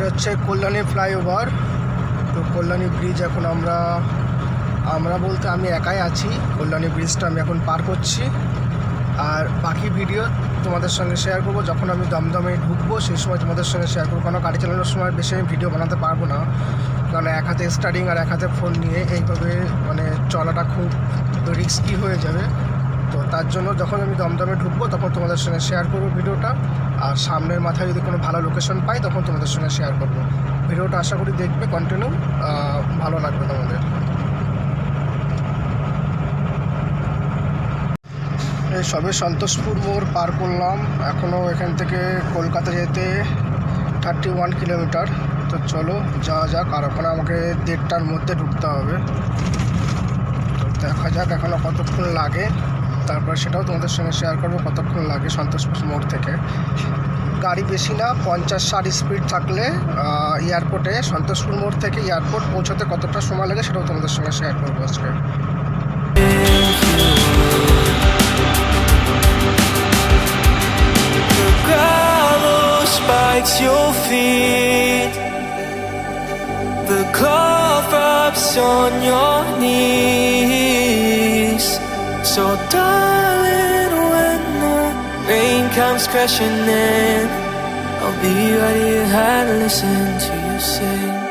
এটা হচ্ছে কল্যাণী ফ্লাইওভার। তো কল্যাণী ব্রিজ এখন আমরা আমরা বলতে আমি একাই আছি। কল্যাণী ব্রিজটা আমি এখন পার করছি। আর বাকি ভিডিও তোমাদের সঙ্গে শেয়ার করব। যখন আমি দমদমে ঢুকবো, সেই সময় তোমাদের সঙ্গে শেয়ার করব। কারণ গাড়ি চালানোর সময় বেশি আমি ভিডিও বানাতে পারব না। কারণ এক হাতে স্টার্টিং আর এক হাতে ফোন নিয়ে এইভাবে মানে চলাটা খুব রিস্কি হয়ে যাবে। তো তার জন্য যখন আমি দমদমে ঢুকবো, তখন তোমাদের সঙ্গে শেয়ার করব ভিডিওটা। আর সামনের মাথায় যদি কোনো ভালো লোকেশন পাই, তখন তোমাদের সঙ্গে শেয়ার করব। ভিডিওটা আশা করি দেখবে কন্টিনিউ ভালো লাগবে তোমাদের। এই সবে সন্তোষপুর মোড় পার করলাম। এখনও এখান থেকে কলকাতা যেতে থার্টি ওয়ান কিলোমিটার তো চলো, যাওয়া যাক। আর ওখানে আমাকে দেড়টার মধ্যে ঢুকতে হবে। দেখা যাক এখনও কতক্ষণ লাগে। তারপর সেটাও তোমাদের সঙ্গে শেয়ার করব কতক্ষণ লাগে সন্তোষপুর মোড় থেকে গাড়ি বেশি না, পঞ্চাশ ষাট স্পিড থাকলে এয়ারপোর্টে সন্তোষপুর মোড় থেকে এয়ারপোর্ট পৌঁছাতে কতটা সময় লাগে সেটাও তোমাদের সঙ্গে শেয়ার করব আজকে spikes your feet. The cloth wraps on your knees. Crashing in, I'll be right here and listen to you sing.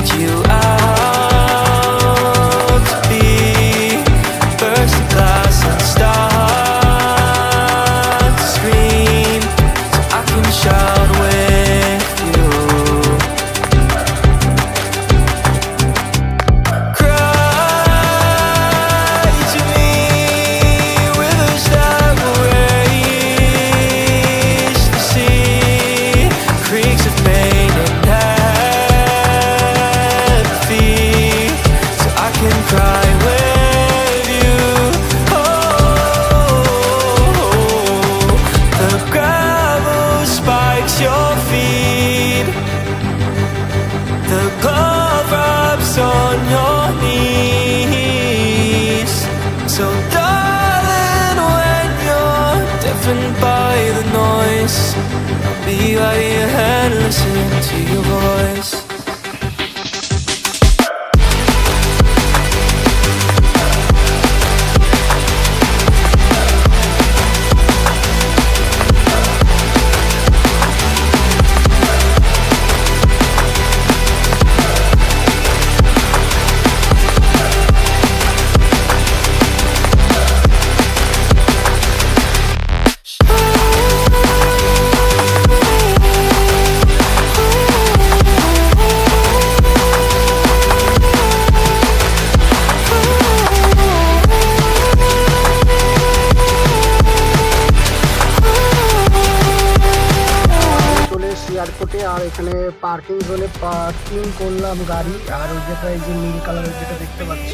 need you. away the noise. Be right in your head, to your voice. আর এখানে parking জোনে parking করলাম গাড়ি, আর ওই জায়গায় যে নীল কালারের যেটা দেখতে পাচ্ছ,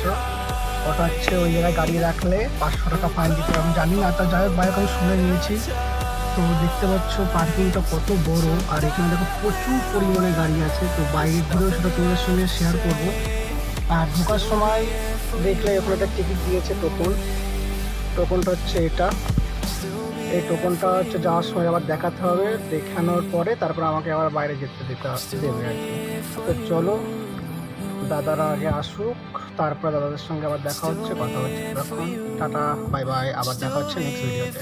ওটা হচ্ছে ওই জায়গায় গাড়ি রাখলে পাঁচশো টাকা ফাইন দিতে। আমি জানি না, তা যাই হোক বাইক আমি শুনে নিয়েছি। তো দেখতে পাচ্ছ পার্কিংটা কত বড়, আর এখানে দেখো প্রচুর পরিমাণে গাড়ি আছে। তো বাইরের ঘুরেও সেটা তোমাদের সঙ্গে শেয়ার করব। আর ঢোকার সময় দেখলে ওখানে একটা টিকিট দিয়েছে টোকন। টোকনটা হচ্ছে এটা। এই টোকনটা হচ্ছে যাওয়ার সময় আবার দেখাতে হবে, দেখানোর পরে তারপর আমাকে আবার বাইরে যেতে দিতে দেবে আর কি। তো চলো, দাদারা আগে আসুক, তারপর দাদাদের সঙ্গে আবার দেখা হচ্ছে, কথা হচ্ছে টাটা, বাই বাই, আবার দেখা হচ্ছে নেক্সট ভিডিওতে